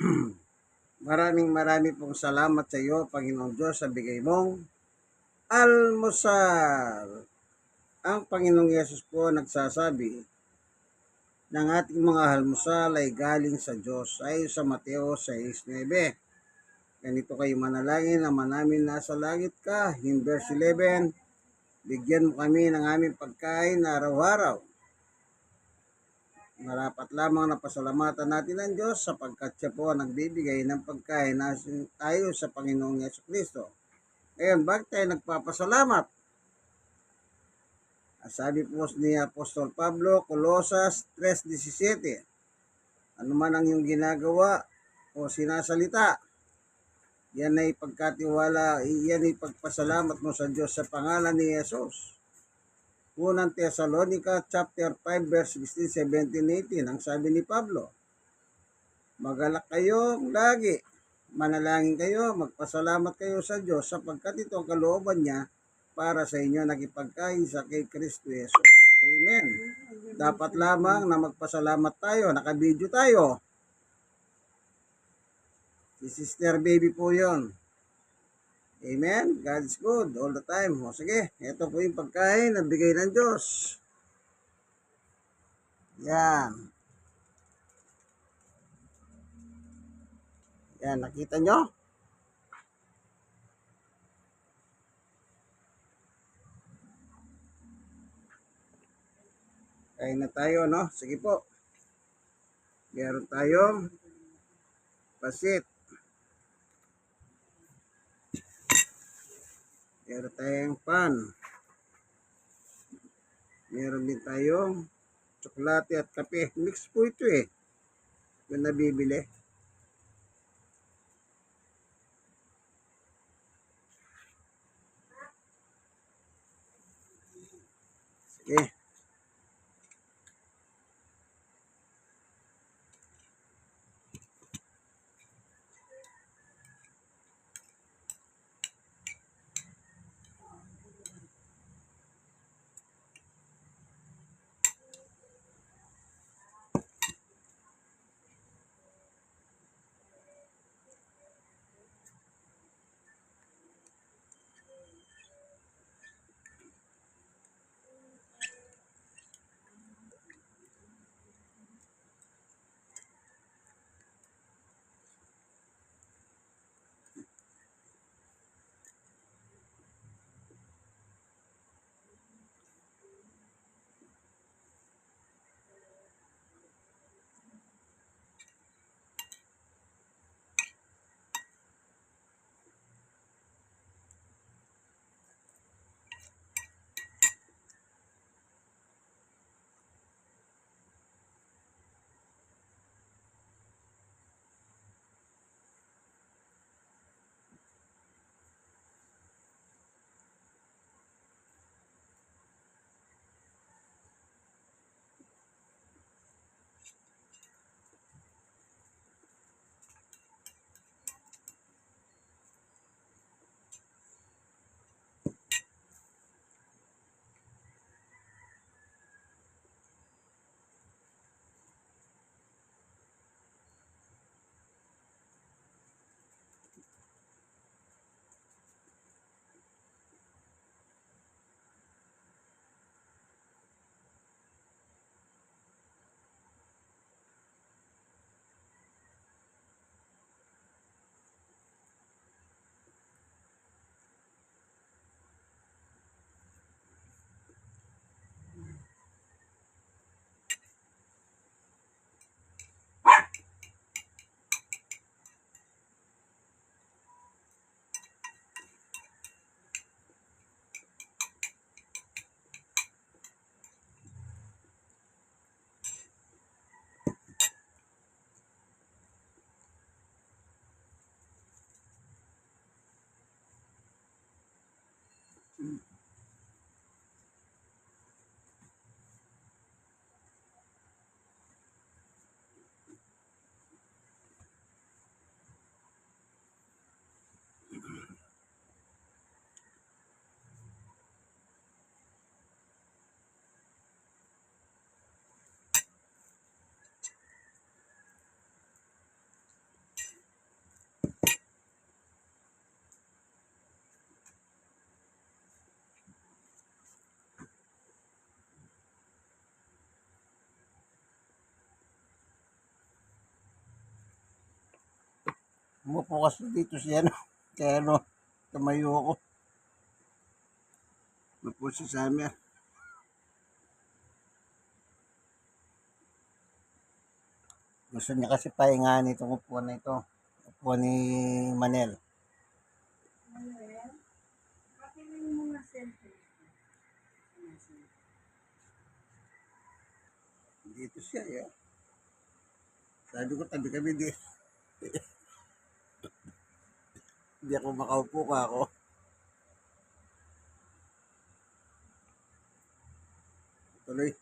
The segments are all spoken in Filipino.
Maraming maraming pong salamat sa iyo, Panginoong Diyos, sa bigay mong almusal. Ang Panginoong Yesus po nagsasabi ng ating mga almusal ay galing sa Diyos ay sa Mateo 6.9. Ganito kayo manalangin naman namin nasa langit ka. In verse 11, bigyan mo kami ng aming pagkain na araw-araw Marapat lamang na pasalamatan natin ang Diyos sapagkat siya po ang nagbibigay ng pagkain na tayo sa Panginoong Yeso Kristo. Ngayon, bakit tayo nagpapasalamat? Sabi po ni Apostol Pablo, Colosas 3.17, ano man ang iyong ginagawa o sinasalita, yan ay pagkatiwala, yan ay pagpasalamat mo sa Diyos sa pangalan ni Yesus. Unang Thessalonica chapter 5 verse 16, 17, 18. Ang sabi ni Pablo, Magalak kayo lagi, manalangin kayo, magpasalamat kayo sa Diyos sapagkat ito ang kalooban niya para sa inyo nagipagkain sa kay Kristo Yesus. Amen. Dapat lamang na magpasalamat tayo, nakabidyo tayo. Si Sister Baby po yon. Amen? God is good all the time. O sige, ito po yung pagkain na bigay ng Diyos. Yan. Yan, nakita nyo? Kain na tayo, no? Sige po. Meron tayong pasit. Meron tayong pan. Meron din tayong tsokolate at kape. Mix po ito eh. Yung nabibili. Sige. Mm. Umupo kasi dito siya, no? Kaya ano, tumayo ako. Umupo si Samir. Gusto niya kasi pahingahan itong upuan na ito. Upuan ni Manel. Manuel, bakit mo mga cellphone? Dito siya, ya. Sabi ko, tabi kami di. Hindi ako makaupo ka ako. Tuloy.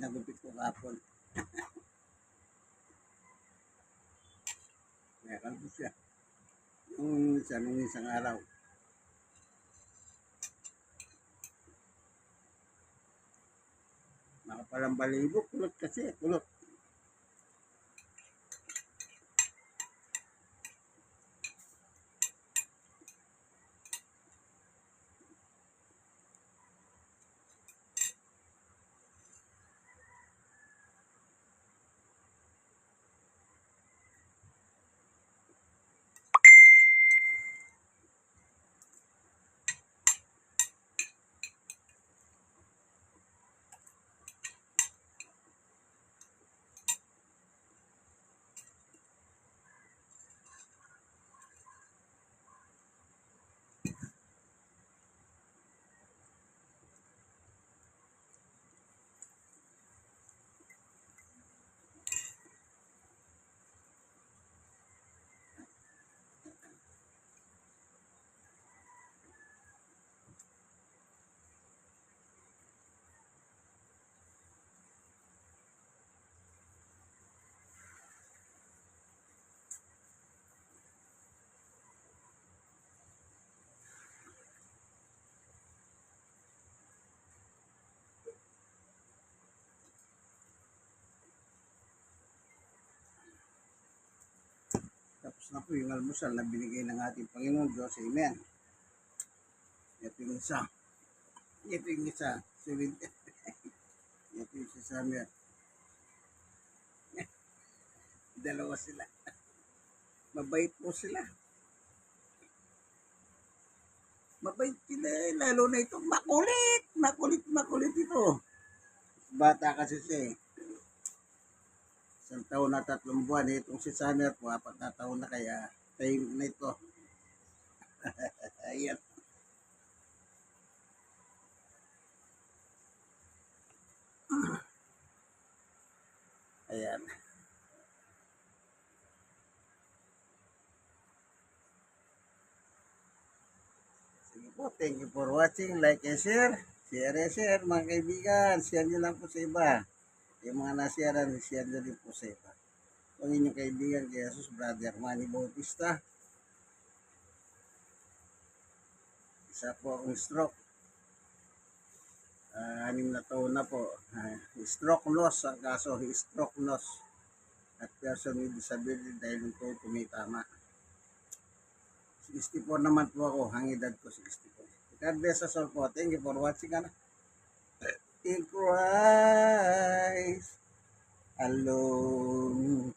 Pinagupit ko kapon. Meron ko siya. Nung isa, nung isang araw. Makapalang balibo, kulot kasi, kulot. Tapos na po yung almusal na binigay ng ating Panginoon Diyos. Amen. Ito yung isa. Ito yung isa. Ito yung si Samuel. Dalawa sila. Mabait po sila. Mabait sila. eh. Lalo na ito. Makulit. Makulit, makulit ito. Bata kasi siya eh. Isang taon na tatlong buwan. Eh, Itong si Samuel po, apat na taon na kaya time na ito. Ayan. Ayan. Sige po, thank you for watching. Like and share. Share and share, mga kaibigan. Share nyo lang po sa iba. Yung mga din po sa iba. Ang inyong kaibigan kay Jesus, Brother Manny Bautista. Isa po akong stroke. Ah, anim na taon na po. Ah, stroke loss ang kaso, stroke loss. At person with disability dahil po tumitama. 64 naman po ako, ang edad ko 64. God bless us all po. Thank you for watching. Ano? In Christ alone.